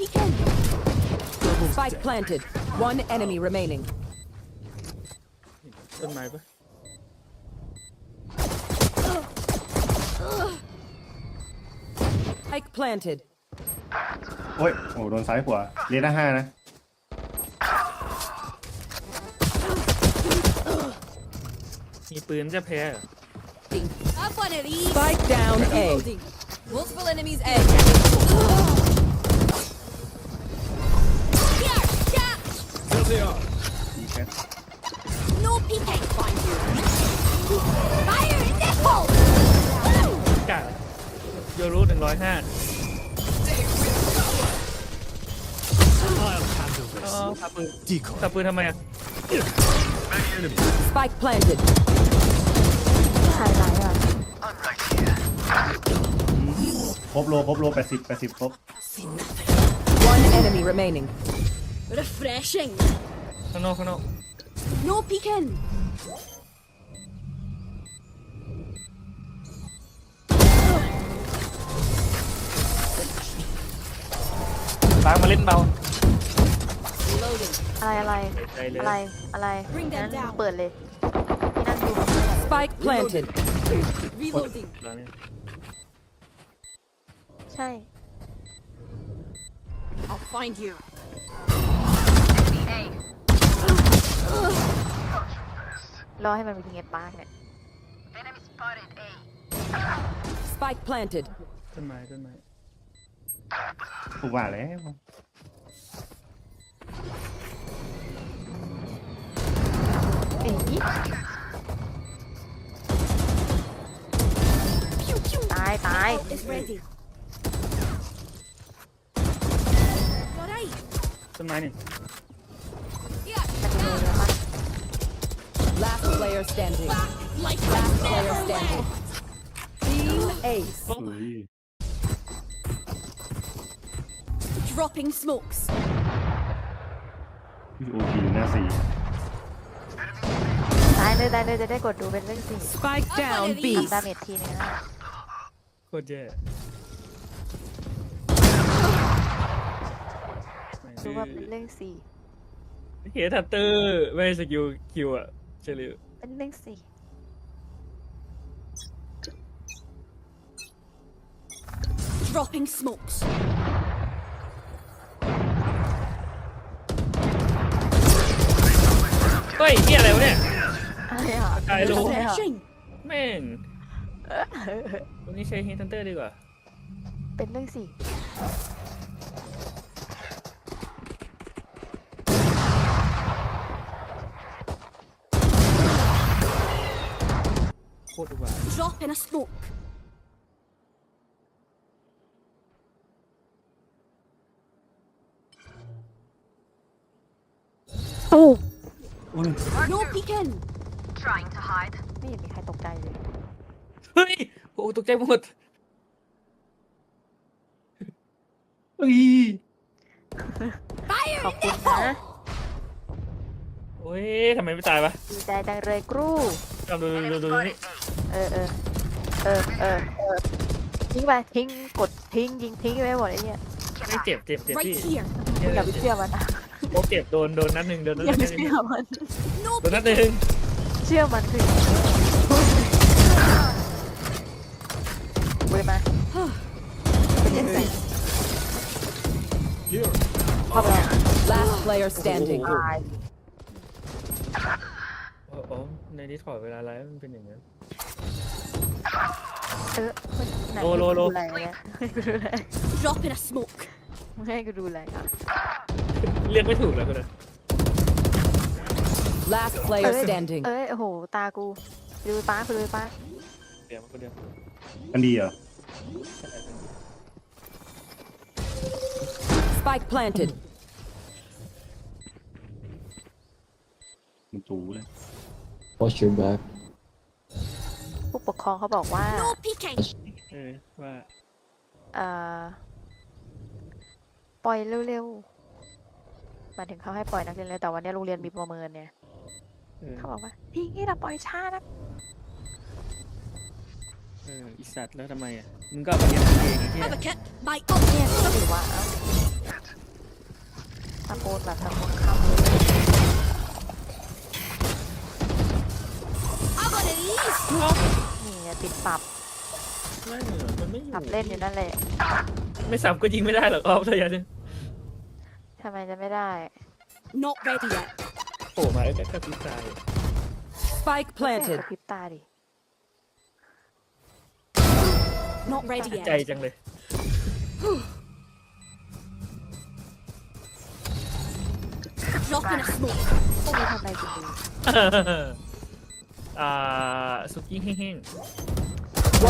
peeking. Spike planted. One enemy remaining. ต้นไม้ปะ Spike planted. โอ้ยโอ้โดนซ้ายขวาเรียนหน้าห้านะ มีปืนจะแพ้เหรอ Have one of these. Spike down A. Reloading. Multiple enemies A. ดีแค่ No peeking. Find you. Fire in the hole. กาดโยรู้หนึ่งร้อยห้าขับปืน Decoy. ขับปืนทำไมอะ Spike planted. หายหลอะครบโลครบโลแปดสิบแปดสิบครบ One enemy remaining. Refreshing. ข้างนอกข้างนอก No peeking. ล้างมาเล่นเบา Reloading. อะไรอะไร ใจเลย อะไรอะไร Bring them งั้น down เปิดเลยพี่นั่งดูมันด้วย Spike planted. Reloading. แล้วเนี่ยใช่ I'll find you. รอให้มันไปยิงไอ้ปาร์กเนี่ย Spike planted. ต้นไม้ต้นไม้ถูกว่าแล้วเอ้ย Pew pew. ตายตาย Ult is ready. Alright. ต้นไม้นี่ Last player standing. Like Last that. player standing. Team Ace. เฮ้ย Dropping smokes. โอพีหน้าสี่ตายเลยตายเลยจะได้กดดูเป็นเรื่องสี่ Spike down B. ทำดาเมจทีนึงนะโคตรแย่ดูว่าเป็นเรื่องสี่เฮียทัตเตอร์ไม่สกิลคิวอะ เฉลี่ยเป็นเรื่องสี่ Dropping smokes. เฮ้ยเฮียอะไรวะเนี่ย อะไรอะตายรู้ อะไรอะ Refreshing. แม่งวันนี้ใช้เฮทันเตอร์ดีกว่า เป็นเรื่องสี่ ตรดีกว่า Drop in a smoke. โอ้ No peeking. ไม่เห็นมีใครตกใจเลย เฮ้ยโอ้ตกใจหมดเฮ้ย Fire ขอบ in คุ the ณ hole. นะ โอ้ยทำไมไม่ตายวะดีใจจังเลยกรู ลองดูดูดูดูนี่ เออเออเออเออเออทิ้งไปทิ้งกดทิ้งยิงทิ้งไปหมดไอ้เนี่ยไม่เจ็บเจ็บเจ็บ Right พี่ here. มึงอย่าไปเชื่อมันนะโอเจ็บโดนโดนนัดหนึ่งโดนนัดอย่าหไปนึ่งเชื่อมัน No โดนนัดหนึ่งเชื่อมันคือเว้ยมาเป็นยังไง Here. เข้าไป Last player standing. ตายโอ้โอ้ในที่ถอดเวลาไลฟ์มันเป็นอย่างนั้น เออไหนโลโลโลให้กูดูอะไรเนี่ยให้กูดูอะไร Drop in a smoke. มึงให้กูดูอะไรอะ เรียกไม่ถูกแล้วคุณนะ Last เอ้ player ย standing. เอ้ยโอ้โห ตากูไปดูป้าไปดูป้าเดี๋ยวคนเดียวมันดีเหรอ Spike planted. มันจูเลย Watch your back. ผู้ปกครองเขาบอกว่า No peeking. เออว่าเอ่อ ปล่อยเร็วๆหมายถึงเขาให้ปล่อยนักเรียนเร็วแต่วันนี้โรงเรียนมีประเมินเนี่ย เออเขาบอกว่าพี่นี่เราปล่อยช้านะเอออีสัตว์แล้วทำไมอะมึงก็เอาไปเรียนเองไอ้เหี้ย Have a kit. My ult. เนี่ยก็ถือว่าเอ้าสับ ไม่เหรอมันไม่อยู่สับเล่นอยู่นั่นแหละไม่สับก็ยิงไม่ได้หรอกออฟระยะหนึงทำไมจะไม่ได้ Not ready yet. โผล่มาไอ้แค่พิซาย Spike แม่ง planted. กระพริบตาดิ Not ready ใจ yet. จังเลย Drop in a smoke. พวกนี้ทำอะไรกินดี อ่าสุกี้แห้ง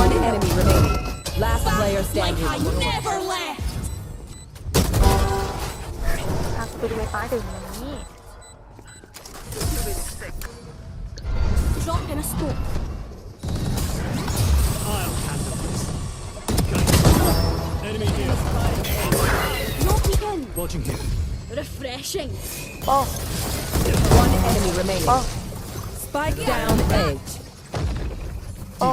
One enemy remaining. Last player Like standing. I never left. ทางปืนไฟฟ้าเดี๋ยวนี้ Drop in a smoke. No peeking. Watching here. Refreshing. โอ้ One enemy remaining. Oh. Spike down A. โอ้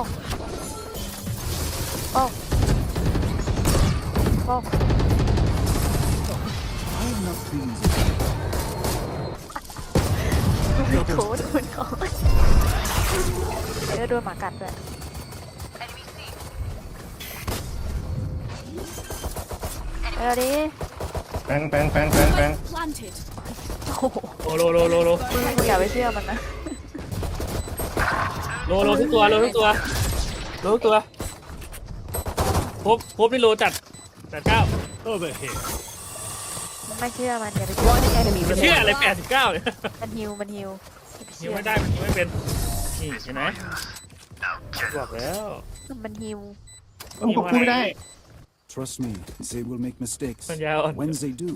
โอ้ โอ้ I'm not pleased. ดูโถโดนเขาเออโดนหมากัดด้วยเออดิแปงแปงแปงแปงแปง Spike planted. โอ้โหๆโลโลโลโลโลมึงอย่าไปเชื่อมันนะ โลโลทุกตัวโลทุกตัวโลทุกตัวพบพบนี่โลจัดจัดเก้า Over here. ไม่เชื่อมันอย่าไปเชื่อ One enemy เชื่อ remaining. อะไรแปดสิบเก้าเนี่ยมันฮิวมันฮิวอย่าไปเชื่อยิงไม่ได้มันยิงไม่เป็นนี่เห็นไหมบอกแล้วมันฮิวเอ้ากูพูดไม่ได้ Trust me, they will make mistakes. ปัญญาอ่อน When they do,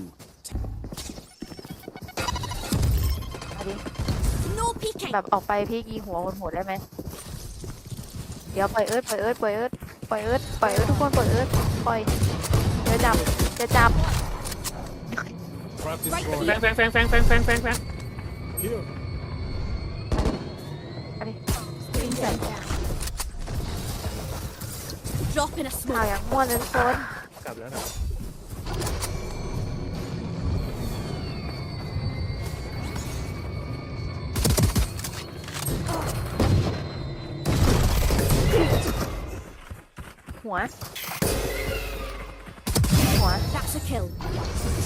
มาดิ No peeking. แบบออกไปพี่ยิงหัวคนโหดได้ไหม เดี๋ยวปล่อยเอิร์ดปล่อยเอิร์ดปล่อยเอิร์ดปล่อยเอิร์ดปล่อยเอิร์ดทุกคนปล่อยเอิร์ดปล่อยจะจับจะจับ practice Right for แฟงแฟงแฟงแฟงแฟงแฟงแฟงแฟง here. มาดิ Bring them down. Drop in a ข่า smoke. อย่างม่วนเลยทุกคนกลับแล้วนะ หัว หัว That's a kill.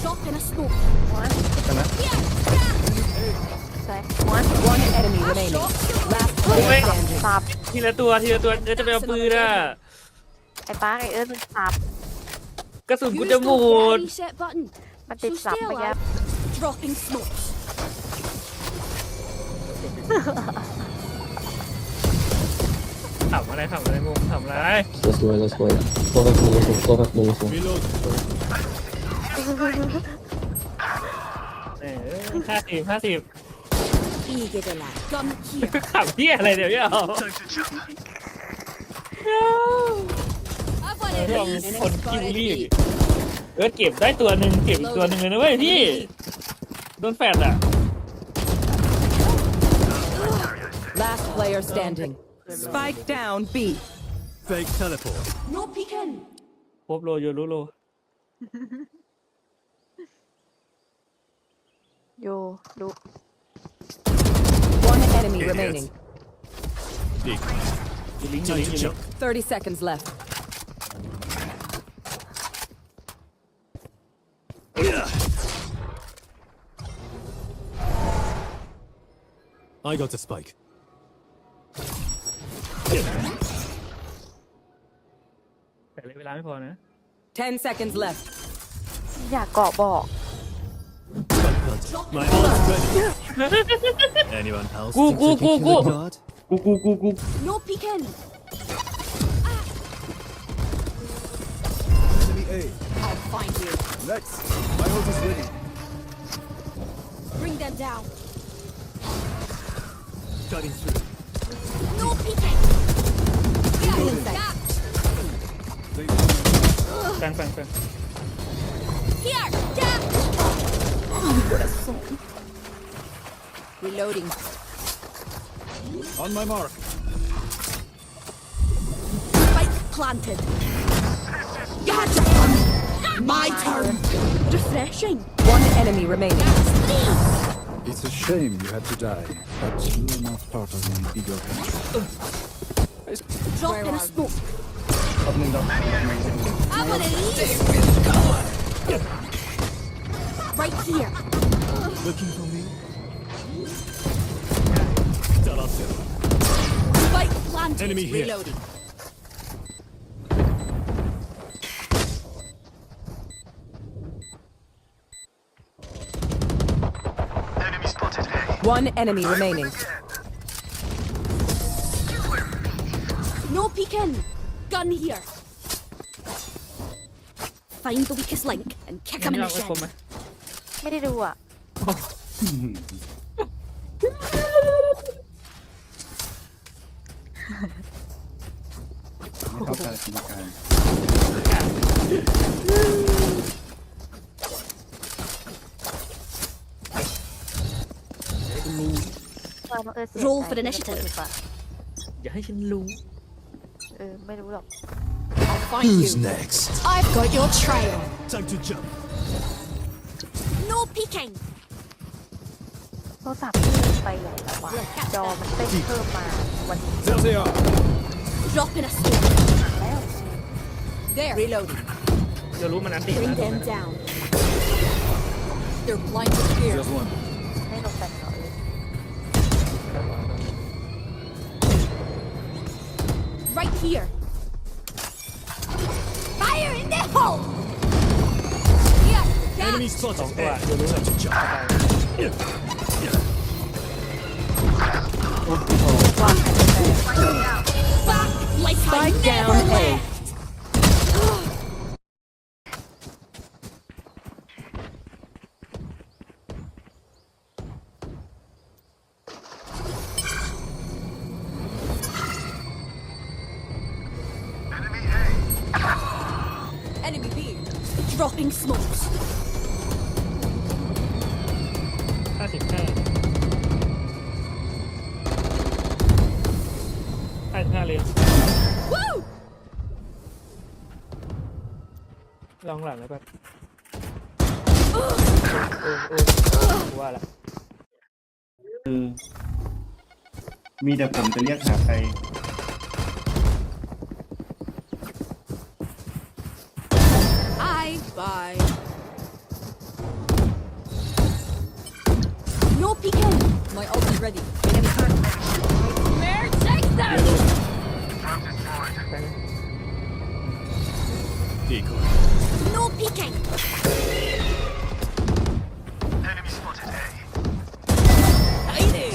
Drop in a smoke. หัวใช่ไหมใส่หัว One enemy remaining. Last player standing. สับทีละตัวทีละตัวเดี๋ยวจะไปเอาปืนอะไอ้ป้าไอ้เอิร์ธมันสับกระสุนกู Use จะหม the ด reset button. มันติด So สับ stay เมื่อกี้ alive. Dropping smokes. ทำอะไรทำอะไรงงทำอะไร That's why, that's why. Go back, go back, go back, go back. Reload. เออห้าสิบห้าสิบ Eager the lad. Gun here. ขับเที่ยอะไรเดี๋ยวพี่เอา I've got เรื่อง it. คนคิวรี่เออเก็บได้ตัวหนึ่งเก็บอีกตัวหนึ่งเลยนะเว้ยพี่โดนแฟดอะ Last player standing. Spike down B. Fake teleport. No peeking. พบโลโยรุโล โยดู One enemy remaining. Dig. อยู่ลิงก์อยู่ลิง Time ก์อ to ยู่ลิง jump. ก์ 30 seconds left. I got the spike. แต่เลยเวลาไม่พอนะ10 seconds left. อยากเกาะบอก Spike planted. My ult's ready. Anyone else Go, think go, they can go, kill a go. guard? กูกูกูกู No peeking. Enemy A. I'll find you. Let's. My ult is ready. Bring them down. Cutting through. No peeking. Reloading. They Bang, bang, bang. Here, down. Oh, Reloading. On my mark. Spike planted. Gotcha. Ah, my turn. Refreshing. One enemy remaining. It's a shame you had to die, but you're not part of the bigger picture. Drop in a smoke. แป๊บนึงดอก I want to leave. Right here. Looking for me? Tarasel. Spike planted. Enemy here. Reloading. One enemy remaining. No peeking. Gun here. Find the weakest link and kick อัน him in นี้ the เราไม่คม shin. ไหมไม่ได้ดูอะ ไม่เข้าใจจินตนาการว่าน้องเอิร์ธเสีย Roll ใจ for initiative ดีกว่าอย่าให้ฉันรู้ เออ ไม่รู้หรอก I'll find you. next? I've got your trail. Time to jump. No peeking. โทรศัพท์ที่ไปอย่างแบบว่าจอมันเต้นเพิ่มมาวันนี้ There they are. Drop in a smoke. แล้ว There. Reloading. เดี๋ยวรู้มันอันติ Bring นะ them down. They're blinded here. There's one. Here. Fire in the hole. Here. Down. Enemy spotted. Don't go out. Time to jump. Back like I Spike never down A. left. Enemy B. Dropping smokes. ห้าสิบห้าห้าสิบห้าเลย Woo! ลองหลังแล้วแบบโอ้โอ้กูว่าละ คือ มีแต่ผมจะเรียกหาใคร I bye. No peeking. My ult is ready. Nightmare take them. Decoy. No peeking. Tiny.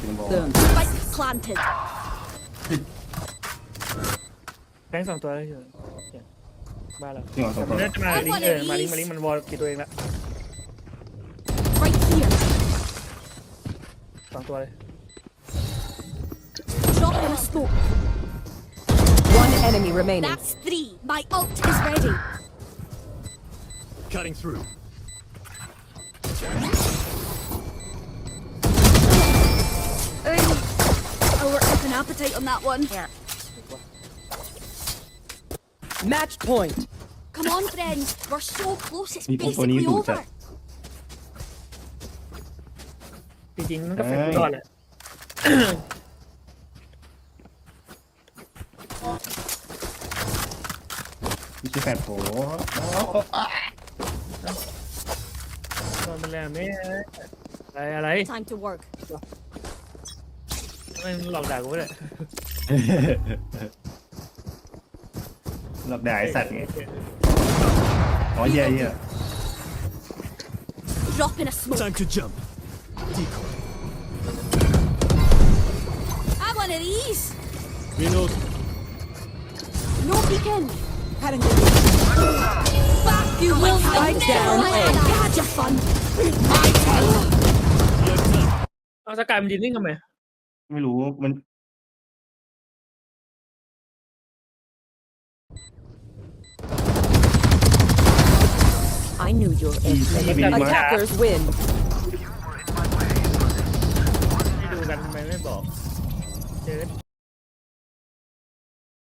ถึงบอก Boom. Spike planted. แบงค์สองตัวแล้วเฉยเนี่ยบ้าแล้ว จริงเหรอสองคน น่าจะมาลิงก์เออมาลิงก์มาลิงก์มันวอลกี่ตัวเองละ Right here. สองตัวเลย Drop in a smoke. One enemy remaining. That's three. My ult is ready. Cutting through. Hey. I'll work up an appetite on that one. เนี่ย Match point. Come on, friends. We're so close. It's People don't basically need to over. chat. จริงๆมันก็แฟนก่อนแหละ ไม่ใช่แฟนโผ ตอนมันแล้วไม่อะไรอะไร Time to work. ไม่หลอกด่ากูเลย หลอกด่าไอสัตว์ไงอ๋อเหี้ยเหี้ย Drop in a smoke. Time to jump. Decoy. Have one of these. Reload. No peeking. Back you will Spike down A. You had your fun. Your turn. เอาสกายมันยืนนิ่งทำไมไม่รู้มัน I knew your ที่ edge. ที่บินมา Attackers win. ไม่ดูกันทำไมไม่บอกเจอ